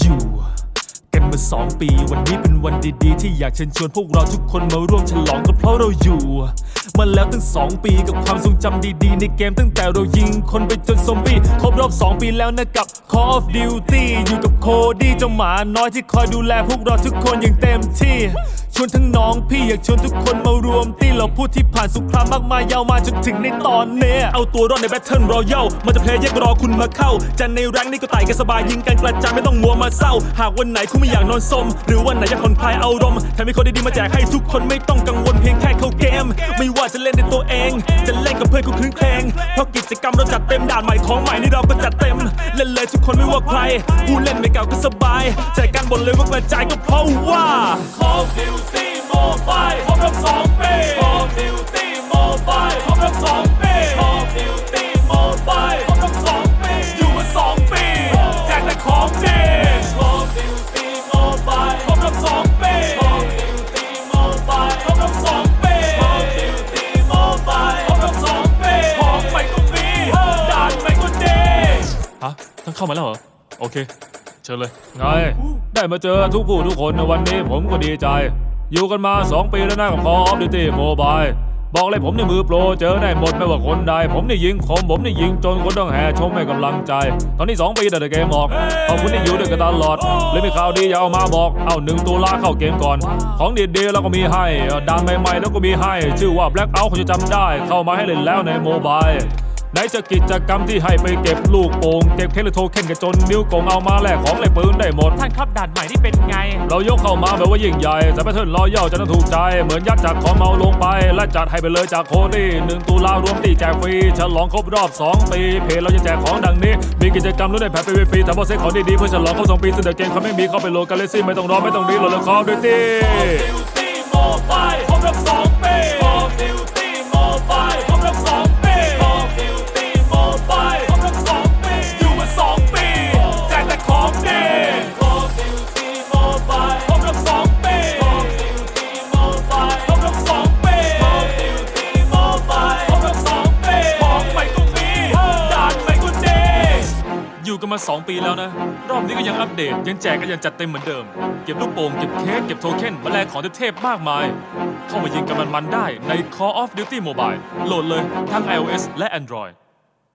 อยู่ กันมาสองปี วันนี้เป็นวันดีๆ ที่อยากเชิญชวนพวกเราทุกคนมาร่วมฉลองก็เพราะเราอยู่ มาแล้วตั้งสองปีกับความทรงจำดีๆ ในเกมตั้งแต่เรายิงคนไปจนซอมบี้ครบรอบสองปีแล้วนะกับ Call of Duty อยู่กับโคดี้เจ้าหมาน้อยที่คอยดูแลพวกเราทุกคนอย่างเต็มที่ วนทั้งน้องพี่อยากชวนทุกคนมารวมตีเราพูดที่ผ่านสงครามมากมายยาวมาจนถึงในตอนเนี้ยเอาตัวรอดในแบทเทิลรอยัลมันจะเพลย์แยกรอคุณมาเข้าจะในแรงนี่ก็ไต่กันสบายยิงกันกระจายไม่ต้องมัวมาเศร้า หากวันไหนคุณไม่อยากนอนสม หรือวันไหนอยากผ่อนคลายอารมณ์แถมมีคนดีๆมาแจกให้ทุกคนไม่ต้องกังวลเพียงแค่เข้าเกม ไม่ว่าจะเล่นในตัวเอง จะเล่นกับเพื่อนก็คลื้นเครงเพราะกิจกรรมเราจัดเต็มด่านใหม่ของใหม่นี่เราก็จัดเต็มเล่นเลยทุกคนไม่ว่าใครผู้เล่นไม่เก่าก็สบายแจกกันบนเลยว่ากระจายก็เพราะว่า Call Mobile ครบรอบสองปี Call of Duty Mobile ครบรอบสองปี Call of Duty Mobile ครบรอบสองปี อยู่มาสองปีแจกแต่ของดี Call of Duty Mobile ครบรอบสองปี Call of Duty Mobile ครบรอบสองปี Call of Duty Mobile ครบรอบสองปี ของใหม่ก็มีด่านใหม่ก็ดีฮะท่านเข้ามาแล้วเหรอ โอเค เชิญเลย ไง ได้มาเจอทุกผู้ทุกคนในวันนี้ผมก็ดีใจ อยู่กันมา 2 ปีแล้วนะกับ Call of Duty Mobile บอกเลยผมในมือโปรเจอได้หมดไม่ว่าคนใด ผมนี่ยิงคมผมนี่ยิงจนคนต้องแห่ชมให้กำลังใจ ตอนนี้ 2 ปีแต่เกมออกขอบคุณที่อยู่ด้วยกันตลอดเลยมีข่าวดีอยากเอามาบอก เอาหนึ่งตุลาเข้าเกมก่อน ของดีๆแล้วก็มีให้ด่านใหม่ๆแล้วก็มีให้ ชื่อว่า Blackout คุณจะจำได้ เข้ามาให้เล่นแล้วในโมบาย ไหนจะกิจกรรมที่ให้ไปเก็บลูกโป่งเก็บเค้กหรือโทเค็นกันจนนิ้วโกงเอามาแลกของแลกปืนได้หมด ท่านครับด่านใหม่ที่เป็นไง เรายกเข้ามาแบบว่ายิ่งใหญ่แต่แพทเทิร์นรอยย่าจะต้องถูกใจ เหมือนยัดจากของเมาลงไป และจัดให้ไปเลยจากโคดี้หนึ่งตุลารวมตีแจกฟรีฉลองครบรอบ 2 ปี เพจเราจะแจกของดังนี้ มีกิจกรรมรุ่นได้แพ็คไปฟรีทำบอสเซ็ตของดีๆเพื่อฉลองครบสองปีซึ่งเดอะเกมเขาไม่มีเข้าไปโหลดกันเลยสิไม่ต้องรอไม่ต้องรีโหลดแล้วคอด้วยตี Mobile ครบรอบ2ปี Call มา 2 ปีแล้วนะ รอบนี้ก็ยังอัปเดต ยังแจกกันยังจัดเต็มเหมือนเดิม เก็บลูกโป่งเก็บเค้กเก็บโทเค็นมาแลกของเทพๆมากมาย เข้ามายิงกันมันๆได้ใน Call of Duty Mobile โหลดเลยทั้ง iOS และ Android